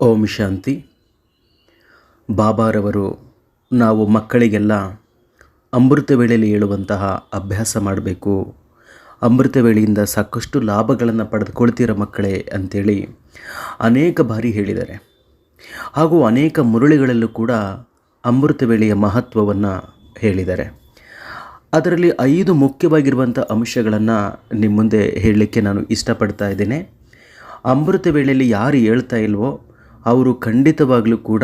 ಓಂ ಶಾಂತಿ. ಬಾಬಾರವರು ನಾವು ಮಕ್ಕಳಿಗೆಲ್ಲ ಅಮೃತ ವೇಳೆಯಲ್ಲಿ ಹೇಳುವಂತಹ ಅಭ್ಯಾಸ ಮಾಡಬೇಕು. ಅಮೃತ ವೇಳೆಯಿಂದ ಸಾಕಷ್ಟು ಲಾಭಗಳನ್ನು ಪಡೆದುಕೊಳ್ತೀರ ಮಕ್ಕಳೇ ಅಂಥೇಳಿ ಅನೇಕ ಬಾರಿ ಹೇಳಿದ್ದಾರೆ. ಹಾಗೂ ಅನೇಕ ಮುರಳಿಗಳಲ್ಲೂ ಕೂಡ ಅಮೃತ ವೇಳೆಯ ಮಹತ್ವವನ್ನು ಹೇಳಿದ್ದಾರೆ. ಅದರಲ್ಲಿ ಐದು ಮುಖ್ಯವಾಗಿರುವಂಥ ಅಂಶಗಳನ್ನು ನಿಮ್ಮ ಮುಂದೆ ಹೇಳಲಿಕ್ಕೆ ನಾನು ಇಷ್ಟಪಡ್ತಾ ಇದ್ದೇನೆ. ಅಮೃತ ವೇಳೆಯಲ್ಲಿ ಯಾರು ಹೇಳ್ತಾ ಇಲ್ವೋ ಅವರು ಖಂಡಿತವಾಗಲೂ ಕೂಡ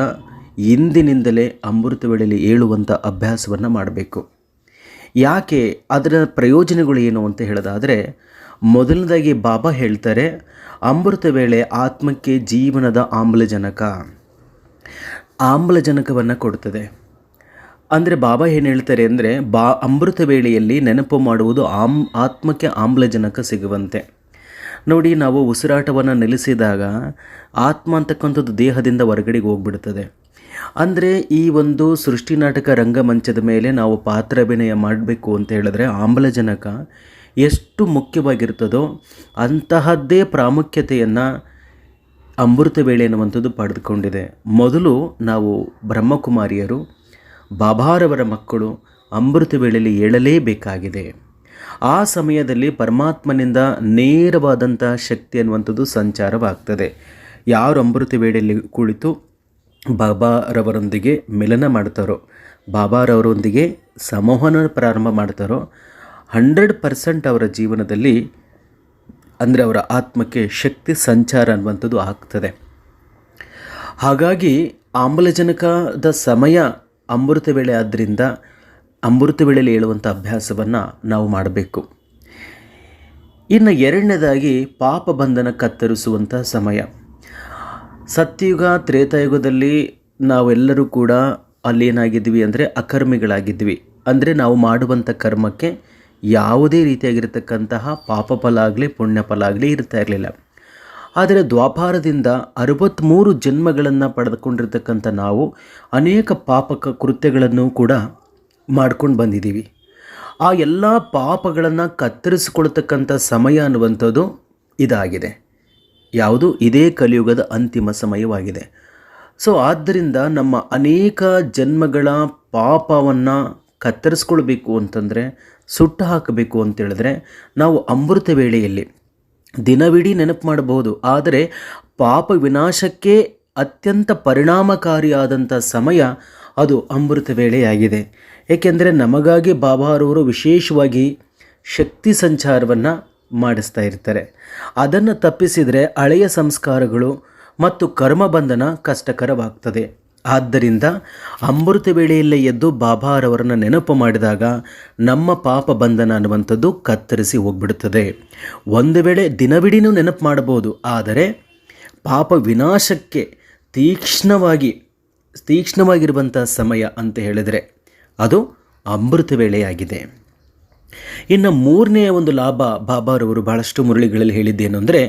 ಇಂದಿನಿಂದಲೇ ಅಮೃತ ವೇಳೆಯಲ್ಲಿ ಏಳುವಂಥ ಅಭ್ಯಾಸವನ್ನು ಮಾಡಬೇಕು. ಯಾಕೆ ಅದರ ಪ್ರಯೋಜನಗಳು ಏನು ಅಂತ ಹೇಳೋದಾದರೆ, ಮೊದಲನೇದಾಗಿ ಬಾಬಾ ಹೇಳ್ತಾರೆ ಅಮೃತ ವೇಳೆ ಆತ್ಮಕ್ಕೆ ಜೀವನದ ಆಮ್ಲಜನಕ. ಆಮ್ಲಜನಕವನ್ನು ಕೊಡ್ತದೆ. ಅಂದರೆ ಬಾಬಾ ಏನು ಹೇಳ್ತಾರೆ ಅಂದರೆ, ಬಾ ಅಮೃತ ವೇಳೆಯಲ್ಲಿ ನೆನಪು ಮಾಡುವುದು ಆಮ್, ಆತ್ಮಕ್ಕೆ ಆಮ್ಲಜನಕ ಸಿಗುವಂತೆ. ನೋಡಿ ನಾವು ಉಸಿರಾಟವನ್ನು ನಿಲ್ಲಿಸಿದಾಗ ಆತ್ಮ ಅಂತಕ್ಕಂಥದ್ದು ದೇಹದಿಂದ ಹೊರಗಡೆಗೆ ಹೋಗ್ಬಿಡ್ತದೆ. ಅಂದರೆ ಈ ಒಂದು ಸೃಷ್ಟಿ ನಾಟಕ ರಂಗಮಂಚದ ಮೇಲೆ ನಾವು ಪಾತ್ರಾಭಿನಯ ಮಾಡಬೇಕು ಅಂತ ಹೇಳಿದ್ರೆ ಆಮ್ಲಜನಕ ಎಷ್ಟು ಮುಖ್ಯವಾಗಿರ್ತದೋ ಅಂತಹದ್ದೇ ಪ್ರಾಮುಖ್ಯತೆಯನ್ನು ಅಮೃತ ವೇಳೆ ಎನ್ನುವಂಥದ್ದು ಪಡೆದುಕೊಂಡಿದೆ. ಮೊದಲು ನಾವು ಬ್ರಹ್ಮಕುಮಾರಿಯರು, ಬಾಬಾರವರ ಮಕ್ಕಳು ಅಮೃತ ವೇಳೆಯಲ್ಲಿ ಏಳಲೇಬೇಕಾಗಿದೆ. ಆ ಸಮಯದಲ್ಲಿ ಪರಮಾತ್ಮನಿಂದ ನೇರವಾದಂಥ ಶಕ್ತಿ ಅನ್ನುವಂಥದ್ದು ಸಂಚಾರವಾಗ್ತದೆ. ಯಾರು ಅಮೃತ ವೇಳೆಯಲ್ಲಿ ಕುಳಿತು ಬಾಬಾರವರೊಂದಿಗೆ ಮಿಲನ ಮಾಡ್ತಾರೋ, ಬಾಬಾರವರೊಂದಿಗೆ ಸಮೋಹನ ಪ್ರಾರಂಭ ಮಾಡ್ತಾರೋ, ಹಂಡ್ರೆಡ್ ಪರ್ಸೆಂಟ್ ಅವರ ಜೀವನದಲ್ಲಿ ಅಂದರೆ ಅವರ ಆತ್ಮಕ್ಕೆ ಶಕ್ತಿ ಸಂಚಾರ ಅನ್ನುವಂಥದ್ದು ಆಗ್ತದೆ. ಹಾಗಾಗಿ ಆಮ್ಲಜನಕದ ಸಮಯ ಅಮೃತ ವೇಳೆ ಆದ್ದರಿಂದ ಅಮೃತ ವೇಳೆಯಲ್ಲಿ ಹೇಳುವಂಥ ಅಭ್ಯಾಸವನ್ನು ನಾವು ಮಾಡಬೇಕು. ಇನ್ನು ಎರಡನೇದಾಗಿ ಪಾಪ ಬಂಧನ ಕತ್ತರಿಸುವಂಥ ಸಮಯ. ಸತ್ಯಯುಗ ತ್ರೇತಾಯುಗದಲ್ಲಿ ನಾವೆಲ್ಲರೂ ಕೂಡ ಅಲ್ಲಿ ಏನಾಗಿದ್ವಿ ಅಂದರೆ ಅಕರ್ಮಿಗಳಾಗಿದ್ವಿ ಅಂದರೆ ನಾವು ಮಾಡುವಂಥ ಕರ್ಮಕ್ಕೆ ಯಾವುದೇ ರೀತಿಯಾಗಿರತಕ್ಕಂತಹ ಪಾಪ ಫಲ ಆಗಲಿ ಪುಣ್ಯ ಫಲ ಆಗಲಿ ಇರ್ತಾ ಇರಲಿಲ್ಲ. ಆದರೆ ದ್ವಾಪಾರದಿಂದ ಅರವತ್ತ್ಮೂರು ಜನ್ಮಗಳನ್ನು ಪಡೆದುಕೊಂಡಿರ್ತಕ್ಕಂಥ ನಾವು ಅನೇಕ ಪಾಪಕ ಕೃತ್ಯಗಳನ್ನು ಕೂಡ ಮಾಡ್ಕೊಂಡು ಬಂದಿದ್ದೀವಿ ಆ ಎಲ್ಲ ಪಾಪಗಳನ್ನು ಕತ್ತರಿಸಿಕೊಳ್ತಕ್ಕಂಥ ಸಮಯ ಅನ್ನುವಂಥದ್ದು ಇದಾಗಿದೆ. ಯಾವುದು? ಇದೇ ಕಲಿಯುಗದ ಅಂತಿಮ ಸಮಯವಾಗಿದೆ. ಸೊ ಆದ್ದರಿಂದ ನಮ್ಮ ಅನೇಕ ಜನ್ಮಗಳ ಪಾಪವನ್ನು ಕತ್ತರಿಸ್ಕೊಳ್ಬೇಕು ಅಂತಂದರೆ, ಸುಟ್ಟು ಹಾಕಬೇಕು ಅಂತೇಳಿದ್ರೆ, ನಾವು ಅಮೃತ ವೇಳೆಯಲ್ಲಿ ದಿನವಿಡೀ ನೆನಪು ಮಾಡಬಹುದು. ಆದರೆ, ಪಾಪ ವಿನಾಶಕ್ಕೆ ಅತ್ಯಂತ ಪರಿಣಾಮಕಾರಿಯಾದಂಥ ಸಮಯ ಅದು ಅಮೃತ ವೇಳೆಯಾಗಿದೆ. ಏಕೆಂದರೆ ನಮಗಾಗಿ ಬಾಬಾರವರು ವಿಶೇಷವಾಗಿ ಶಕ್ತಿ ಸಂಚಾರವನ್ನು ಮಾಡಿಸ್ತಾ ಇರ್ತಾರೆ. ಅದನ್ನು ತಪ್ಪಿಸಿದರೆ ಹಳೆಯ ಸಂಸ್ಕಾರಗಳು ಮತ್ತು ಕರ್ಮಬಂಧನ ಕಷ್ಟಕರವಾಗ್ತದೆ. ಆದ್ದರಿಂದ ಅಮೃತ ವೇಳೆಯಲ್ಲೇ ಎದ್ದು ಬಾಬಾರವರನ್ನು ನೆನಪು ಮಾಡಿದಾಗ ನಮ್ಮ ಪಾಪ ಬಂಧನ ಅನ್ನುವಂಥದ್ದು ಕತ್ತರಿಸಿ ಹೋಗ್ಬಿಡುತ್ತದೆ. ಒಂದು ವೇಳೆ ದಿನವಿಡೀನೂ ನೆನಪು ಮಾಡಬಹುದು. ಆದರೆ ಪಾಪ ವಿನಾಶಕ್ಕೆ ತೀಕ್ಷ್ಣವಾಗಿ ತೀಕ್ಷ್ಣವಾಗಿರುವಂಥ ಸಮಯ ಅಂತ ಹೇಳಿದರೆ ಅದು ಅಮೃತ ವೇಳೆಯಾಗಿದೆ. ಇನ್ನು ಮೂರನೆಯ ಒಂದು ಲಾಭ ಬಾಬಾರವರು ಬಹಳಷ್ಟು ಮುರಳಿಗಳಲ್ಲಿ ಹೇಳಿದ್ದೇನು ಅಂದರೆ,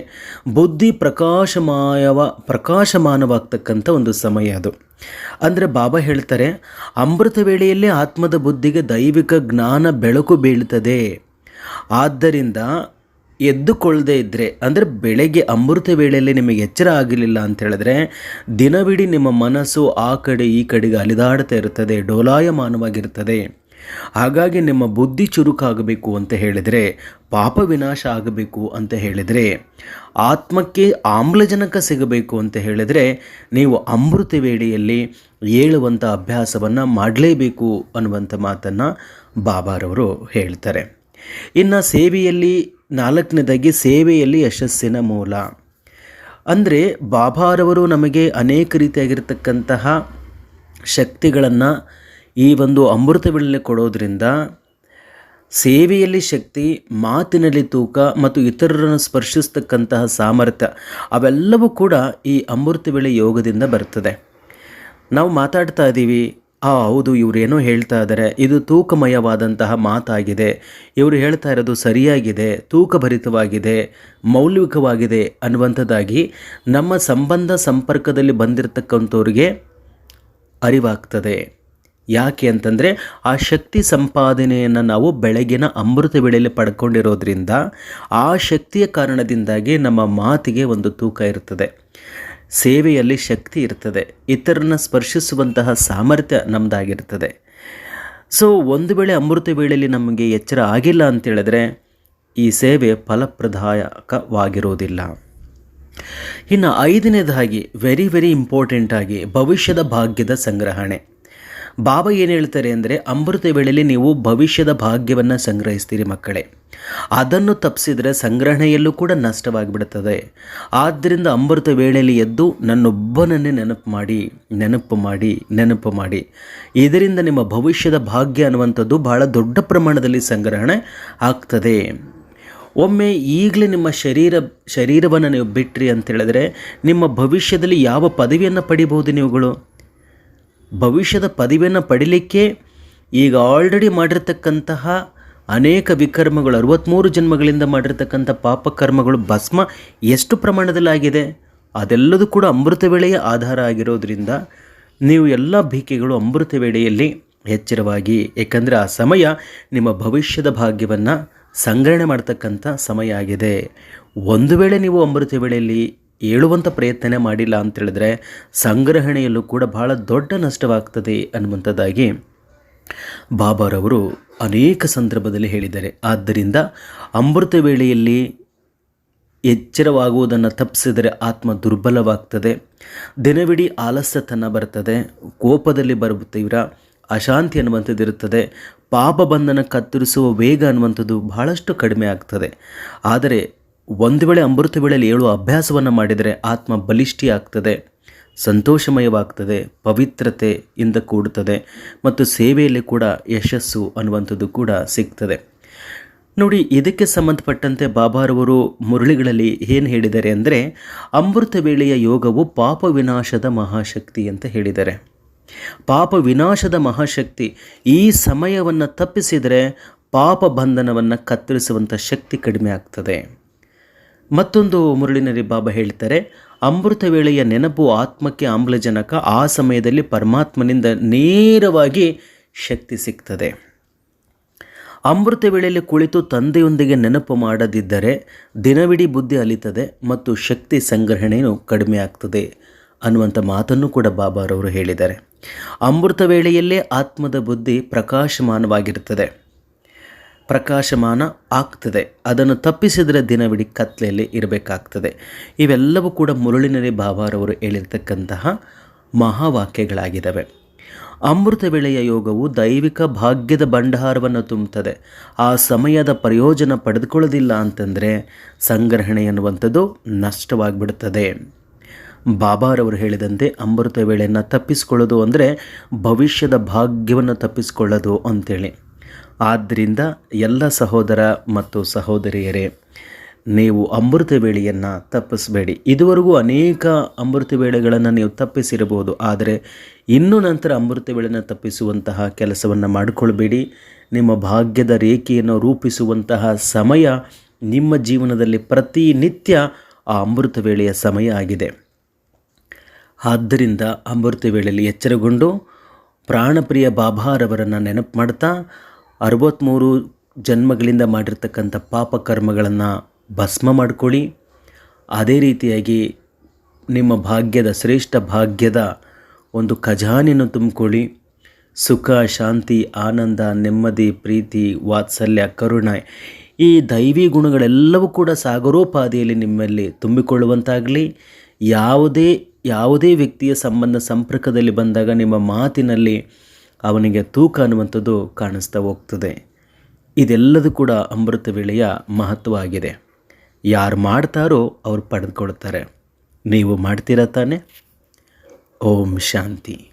ಬುದ್ಧಿ ಪ್ರಕಾಶಮಾಯವ, ಪ್ರಕಾಶಮಾನವಾಗ್ತಕ್ಕಂಥ ಒಂದು ಸಮಯ ಅದು. ಅಂದರೆ ಬಾಬಾ ಹೇಳ್ತಾರೆ, ಅಮೃತ ವೇಳೆಯಲ್ಲೇ ಆತ್ಮದ ಬುದ್ಧಿಗೆ ದೈವಿಕ ಜ್ಞಾನ ಬೆಳಕು ಬೀಳ್ತದೆ. ಆದ್ದರಿಂದ ಎದ್ದುಕೊಳ್ಳದೆ ಇದ್ದರೆ ಅಂದರೆ ಬೆಳಗ್ಗೆ ಅಮೃತ ವೇಳೆಯಲ್ಲಿ ನಿಮಗೆ ಎಚ್ಚರ ಆಗಲಿಲ್ಲ ಅಂತ ಹೇಳಿದ್ರೆ, ದಿನವಿಡೀ ನಿಮ್ಮ ಮನಸ್ಸು ಆ ಕಡೆ ಈ ಕಡೆಗೆ ಅಲಿದಾಡ್ತಾ ಇರ್ತದೆ ಡೋಲಾಯಮಾನವಾಗಿರ್ತದೆ ಹಾಗಾಗಿ ನಿಮ್ಮ ಬುದ್ಧಿ ಚುರುಕಾಗಬೇಕು ಅಂತ ಹೇಳಿದರೆ, ಪಾಪ ವಿನಾಶ ಆಗಬೇಕು ಅಂತ ಹೇಳಿದರೆ, ಆತ್ಮಕ್ಕೆ ಆಮ್ಲಜನಕ ಸಿಗಬೇಕು ಅಂತ ಹೇಳಿದರೆ, ನೀವು ಅಮೃತ ವೇಳೆಯಲ್ಲಿ ಹೇಳುವಂಥ ಅಭ್ಯಾಸವನ್ನು ಮಾಡಲೇಬೇಕು ಅನ್ನುವಂಥ ಮಾತನ್ನು ಬಾಬಾರವರು ಹೇಳ್ತಾರೆ. ಇನ್ನು ಸೇವೆಯಲ್ಲಿ ನಾಲ್ಕನೇದಾಗಿ ಸೇವೆಯಲ್ಲಿ ಯಶಸ್ಸಿನ ಮೂಲ. ಅಂದರೆ ಬಾಬಾರವರು ನಮಗೆ ಅನೇಕ ರೀತಿಯಾಗಿರ್ತಕ್ಕಂತಹ ಶಕ್ತಿಗಳನ್ನು ಈ ಒಂದು ಅಮೃತ ವೇಳೆ ಕೊಡೋದ್ರಿಂದ ಸೇವೆಯಲ್ಲಿ ಶಕ್ತಿ, ಮಾತಿನಲ್ಲಿ ತೂಕ ಮತ್ತು ಇತರರನ್ನು ಸ್ಪರ್ಶಿಸ್ತಕ್ಕಂತಹ ಸಾಮರ್ಥ್ಯ ಅವೆಲ್ಲವೂ ಕೂಡ ಈ ಅಮೃತ ವೇಳೆ ಯೋಗದಿಂದ ಬರ್ತದೆ. ನಾವು ಮಾತಾಡ್ತಾ ಇದ್ದೀವಿ ಆ, ಹೌದು ಇವರೇನೋ ಹೇಳ್ತಾ ಇದ್ದಾರೆ ಇದು ತೂಕಮಯವಾದಂತಹ ಮಾತಾಗಿದೆ. ಇವರು ಹೇಳ್ತಾ ಇರೋದು ಸರಿಯಾಗಿದೆ, ತೂಕಭರಿತವಾಗಿದೆ ಮೌಲ್ಯಿಕವಾಗಿದೆ ಅನ್ನುವಂಥದ್ದಾಗಿ ನಮ್ಮ ಸಂಬಂಧ ಸಂಪರ್ಕದಲ್ಲಿ ಬಂದಿರತಕ್ಕಂಥವ್ರಿಗೆ ಅರಿವಾಗ್ತದೆ. ಯಾಕೆ ಅಂತಂದರೆ, ಆ ಶಕ್ತಿ ಸಂಪಾದನೆಯನ್ನು ನಾವು ಬೆಳಗಿನ ಅಮೃತ ವೇಳೆಯಲ್ಲಿ ಪಡ್ಕೊಂಡಿರೋದ್ರಿಂದ ಆ ಶಕ್ತಿಯ ಕಾರಣದಿಂದಾಗಿ ನಮ್ಮ ಮಾತಿಗೆ ಒಂದು ತೂಕ ಇರ್ತದೆ. ಸೇವೆಯಲ್ಲಿ ಶಕ್ತಿ ಇರ್ತದೆ ಇತರನ್ನ ಸ್ಪರ್ಶಿಸುವಂತಹ ಸಾಮರ್ಥ್ಯ ನಮ್ಮದಾಗಿರ್ತದೆ ಸೊ ಒಂದು ವೇಳೆ ಅಮೃತ ವೇಳೆಯಲ್ಲಿ ನಮಗೆ ಎಚ್ಚರ ಆಗಿಲ್ಲ ಅಂತೇಳಿದ್ರೆ ಈ ಸೇವೆ ಫಲಪ್ರದಾಯಕವಾಗಿರೋದಿಲ್ಲ. ಇನ್ನು ಐದನೇದಾಗಿ ವೆರಿ ವೆರಿ ಇಂಪಾರ್ಟೆಂಟಾಗಿ ಭವಿಷ್ಯದ ಭಾಗ್ಯದ ಸಂಗ್ರಹಣೆ. ಬಾಬಾ ಏನು ಹೇಳ್ತಾರೆ ಅಂದರೆ, ಅಮೃತ ವೇಳೆಯಲ್ಲಿ ನೀವು ಭವಿಷ್ಯದ ಭಾಗ್ಯವನ್ನು ಸಂಗ್ರಹಿಸ್ತೀರಿ ಮಕ್ಕಳೇ. ಅದನ್ನು ತಪ್ಪಿಸಿದರೆ ಸಂಗ್ರಹಣೆಯಲ್ಲೂ ಕೂಡ ನಷ್ಟವಾಗಿಬಿಡುತ್ತದೆ. ಆದ್ದರಿಂದ ಅಮೃತ ವೇಳೆಯಲ್ಲಿ ಎದ್ದು ನನ್ನೊಬ್ಬನನ್ನೇ ನೆನಪು ಮಾಡಿ ನೆನಪು ಮಾಡಿ ನೆನಪು ಮಾಡಿ. ಇದರಿಂದ ನಿಮ್ಮ ಭವಿಷ್ಯದ ಭಾಗ್ಯ ಅನ್ನುವಂಥದ್ದು ಬಹಳ ದೊಡ್ಡ ಪ್ರಮಾಣದಲ್ಲಿ ಸಂಗ್ರಹಣೆ ಆಗ್ತದೆ. ಒಮ್ಮೆ ಈಗಲೇ ನಿಮ್ಮ ಶರೀರ, ಶರೀರವನ್ನು ನೀವು ಬಿಟ್ಟ್ರಿ ಅಂತ ಹೇಳಿದ್ರೆ, ನಿಮ್ಮ ಭವಿಷ್ಯದಲ್ಲಿ ಯಾವ ಪದವಿಯನ್ನು ಪಡಿಬಹುದು ನೀವುಗಳು? ಭವಿಷ್ಯದ ಪದವಿಯನ್ನು ಪಡಿಲಿಕ್ಕೆ ಈಗ ಆಲ್ರೆಡಿ ಮಾಡಿರ್ತಕ್ಕಂತಹ ಅನೇಕ ವಿಕರ್ಮಗಳು ಅರವತ್ತ್ಮೂರು ಜನ್ಮಗಳಿಂದ ಮಾಡಿರ್ತಕ್ಕಂಥ ಪಾಪಕರ್ಮಗಳು, ಭಸ್ಮ ಎಷ್ಟು ಪ್ರಮಾಣದಲ್ಲಾಗಿದೆ? ಅದೆಲ್ಲದೂ ಕೂಡ ಅಮೃತ ವೇಳೆಯ ಆಧಾರ ಆಗಿರೋದ್ರಿಂದ ನೀವು ಎಲ್ಲ ಭೀಕೆಗಳು ಅಮೃತ ವೇಳೆಯಲ್ಲಿ ಎಚ್ಚರವಾಗಿ, ಏಕೆಂದರೆ ಆ ಸಮಯ ನಿಮ್ಮ ಭವಿಷ್ಯದ ಭಾಗ್ಯವನ್ನು ಸಂಗ್ರಹಣೆ ಮಾಡ್ತಕ್ಕಂಥ ಸಮಯ ಆಗಿದೆ. ಒಂದು ವೇಳೆ ನೀವು ಅಮೃತ ವೇಳೆಯಲ್ಲಿ ಏಳುವಂಥ ಪ್ರಯತ್ನ ಮಾಡಿಲ್ಲ ಅಂತೇಳಿದ್ರೆ ಸಂಗ್ರಹಣೆಯಲ್ಲೂ ಕೂಡ ಬಹಳ ದೊಡ್ಡ ನಷ್ಟವಾಗ್ತದೆ ಅನ್ನುವಂಥದ್ದಾಗಿ ಬಾಬಾರವರು ಅನೇಕ ಸಂದರ್ಭದಲ್ಲಿ ಹೇಳಿದ್ದಾರೆ. ಆದ್ದರಿಂದ ಅಮೃತ ವೇಳೆಯಲ್ಲಿ ಎಚ್ಚರವಾಗುವುದನ್ನು ತಪ್ಪಿಸಿದರೆ ಆತ್ಮ ದುರ್ಬಲವಾಗ್ತದೆ. ದಿನವಿಡೀ ಆಲಸ್ಯತನ ಬರ್ತದೆ. ಕೋಪದಲ್ಲಿ ಬರುತ್ತೀವ್ರ ಅಶಾಂತಿ ಅನ್ನುವಂಥದ್ದು ಇರುತ್ತದೆ. ಪಾಪ ಬಂಧನ ಕತ್ತರಿಸುವ ವೇಗ ಅನ್ನುವಂಥದ್ದು ಬಹಳಷ್ಟು ಕಡಿಮೆ ಆಗ್ತದೆ. ಆದರೆ ಒಂದು ವೇಳೆ ಅಮೃತ ವೇಳೆಯಲ್ಲಿ ಏಳು ಅಭ್ಯಾಸವನ್ನು ಮಾಡಿದರೆ ಆತ್ಮ ಬಲಿಷ್ಠಿ ಆಗ್ತದೆ ಸಂತೋಷಮಯವಾಗ್ತದೆ ಪವಿತ್ರತೆಯಿಂದ ಕೂಡುತ್ತದೆ ಮತ್ತು ಸೇವೆಯಲ್ಲಿ ಕೂಡ ಯಶಸ್ಸು ಅನ್ನುವಂಥದ್ದು ಕೂಡ ಸಿಗ್ತದೆ. ನೋಡಿ, ಇದಕ್ಕೆ ಸಂಬಂಧಪಟ್ಟಂತೆ ಬಾಬಾರವರು ಮುರಳಿಗಳಲ್ಲಿ ಏನು ಹೇಳಿದ್ದಾರೆ ಅಂದರೆ, ಅಮೃತ ವೇಳೆಯ ಯೋಗವು ಪಾಪ ವಿನಾಶದ ಮಹಾಶಕ್ತಿ ಅಂತ ಹೇಳಿದ್ದಾರೆ. ಪಾಪ ವಿನಾಶದ ಮಹಾಶಕ್ತಿ ಈ ಸಮಯವನ್ನು ತಪ್ಪಿಸಿದರೆ ಪಾಪ ಬಂಧನವನ್ನು ಕತ್ತರಿಸುವಂಥ ಶಕ್ತಿ ಕಡಿಮೆ ಆಗ್ತದೆ. ಮತ್ತೊಂದು ಮುರಳಿನಲ್ಲಿ ಬಾಬಾ ಹೇಳ್ತಾರೆ, ಅಮೃತ ವೇಳೆಯ ನೆನಪು ಆತ್ಮಕ್ಕೆ ಆಮ್ಲಜನಕ, ಆ ಸಮಯದಲ್ಲಿ ಪರಮಾತ್ಮನಿಂದ ನೇರವಾಗಿ ಶಕ್ತಿ ಸಿಗ್ತದೆ. ಅಮೃತ ವೇಳೆಯಲ್ಲಿ ಕುಳಿತು ತಂದೆಯೊಂದಿಗೆ ನೆನಪು ಮಾಡದಿದ್ದರೆ ದಿನವಿಡೀ ಬುದ್ಧಿ ಅಲಿತದೆ ಮತ್ತು ಶಕ್ತಿ ಸಂಗ್ರಹಣೆಯೂ ಕಡಿಮೆ ಆಗ್ತದೆ ಅನ್ನುವಂಥ ಮಾತನ್ನು ಕೂಡ ಬಾಬಾರವರು ಹೇಳಿದ್ದಾರೆ. ಅಮೃತ ವೇಳೆಯಲ್ಲೇ ಆತ್ಮದ ಬುದ್ಧಿ ಪ್ರಕಾಶಮಾನವಾಗಿರುತ್ತದೆ. ಪ್ರಕಾಶಮಾನ ಆಗ್ತದೆ. ಅದನ್ನು ತಪ್ಪಿಸಿದರೆ ದಿನವಿಡೀ ಕತ್ಲೆಯಲ್ಲಿ ಇರಬೇಕಾಗ್ತದೆ. ಇವೆಲ್ಲವೂ ಕೂಡ ಮುರುಳಿನಲ್ಲಿ ಬಾಬಾರವರು ಹೇಳಿರ್ತಕ್ಕಂತಹ ಮಹಾವಾಕ್ಯಗಳಾಗಿದ್ದಾವೆ. ಅಮೃತ ವೇಳೆಯ ಯೋಗವು ದೈವಿಕ ಭಾಗ್ಯದ ಭಂಡಾರವನ್ನು ತುಂಬುತ್ತದೆ. ಆ ಸಮಯದ ಪ್ರಯೋಜನ ಪಡೆದುಕೊಳ್ಳೋದಿಲ್ಲ ಅಂತಂದರೆ ಸಂಗ್ರಹಣೆ ಎನ್ನುವಂಥದ್ದು ನಷ್ಟವಾಗಿಬಿಡುತ್ತದೆ. ಬಾಬಾರವರು ಹೇಳಿದಂತೆ ಅಮೃತ ವೇಳೆಯನ್ನು ತಪ್ಪಿಸ್ಕೊಳ್ಳೋದು ಅಂದರೆ ಭವಿಷ್ಯದ ಭಾಗ್ಯವನ್ನು ತಪ್ಪಿಸಿಕೊಳ್ಳೋದು ಅಂತೇಳಿ. ಆದ್ದರಿಂದ ಎಲ್ಲ ಸಹೋದರ ಮತ್ತು ಸಹೋದರಿಯರೇ, ನೀವು ಅಮೃತ ವೇಳೆಯನ್ನು ತಪ್ಪಿಸಬೇಡಿ. ಇದುವರೆಗೂ ಅನೇಕ ಅಮೃತ ವೇಳೆಗಳನ್ನು ನೀವು ತಪ್ಪಿಸಿರಬಹುದು. ಆದರೆ ಇನ್ನು ನಂತರ ಅಮೃತ ವೇಳೆಯನ್ನು ತಪ್ಪಿಸುವಂತಹ ಕೆಲಸವನ್ನು ಮಾಡಿಕೊಳ್ಬೇಡಿ. ನಿಮ್ಮ ಭಾಗ್ಯದ ರೇಖೆಯನ್ನು ರೂಪಿಸುವಂತಹ ಸಮಯ ನಿಮ್ಮ ಜೀವನದಲ್ಲಿ ಪ್ರತಿನಿತ್ಯ ಆ ಅಮೃತ ವೇಳೆಯ ಸಮಯ ಆಗಿದೆ. ಆದ್ದರಿಂದ ಅಮೃತ ವೇಳೆಯಲ್ಲಿ ಎಚ್ಚರಗೊಂಡು ಪ್ರಾಣಪ್ರಿಯ ಬಾಬಾರವರನ್ನು ನೆನಪು ಮಾಡ್ತಾ ಅರವತ್ತ್ಮೂರು ಜನ್ಮಗಳಿಂದ ಮಾಡಿರ್ತಕ್ಕಂಥ ಪಾಪ ಕರ್ಮಗಳನ್ನು ಭಸ್ಮ ಮಾಡಿಕೊಳ್ಳಿ. ಅದೇ ರೀತಿಯಾಗಿ ನಿಮ್ಮ ಭಾಗ್ಯದ, ಶ್ರೇಷ್ಠ ಭಾಗ್ಯದ ಒಂದು ಖಜಾನೆಯನ್ನು ತುಂಬಿಕೊಳ್ಳಿ. ಸುಖ, ಶಾಂತಿ, ಆನಂದ, ನೆಮ್ಮದಿ, ಪ್ರೀತಿ, ವಾತ್ಸಲ್ಯ, ಕರುಣೆ ಈ ದೈವಿ ಗುಣಗಳೆಲ್ಲವೂ ಕೂಡ ಸಾಗರೋಪಾದಿಯಲ್ಲಿ ನಿಮ್ಮಲ್ಲಿ ತುಂಬಿಕೊಳ್ಳುವಂತಾಗಲಿ. ಯಾವುದೇ ಯಾವುದೇ ವ್ಯಕ್ತಿಯ ಸಂಬಂಧ ಸಂಪರ್ಕದಲ್ಲಿ ಬಂದಾಗ ನಿಮ್ಮ ಮಾತಿನಲ್ಲಿ ಅವನಿಗೆ ತೂಕ ಅನ್ನುವಂಥದ್ದು ಕಾಣಿಸ್ತಾ ಹೋಗ್ತದೆ. ಇದೆಲ್ಲದೂ ಕೂಡ ಅಮೃತ ವೇಳೆಯ ಮಹತ್ವ ಆಗಿದೆ ಯಾರು ಮಾಡ್ತಾರೋ ಅವರು ಪಡೆದುಕೊಳ್ತಾರೆ. ನೀವು ಮಾಡ್ತೀರಾ ತಾನೆ? ಓಂ ಶಾಂತಿ.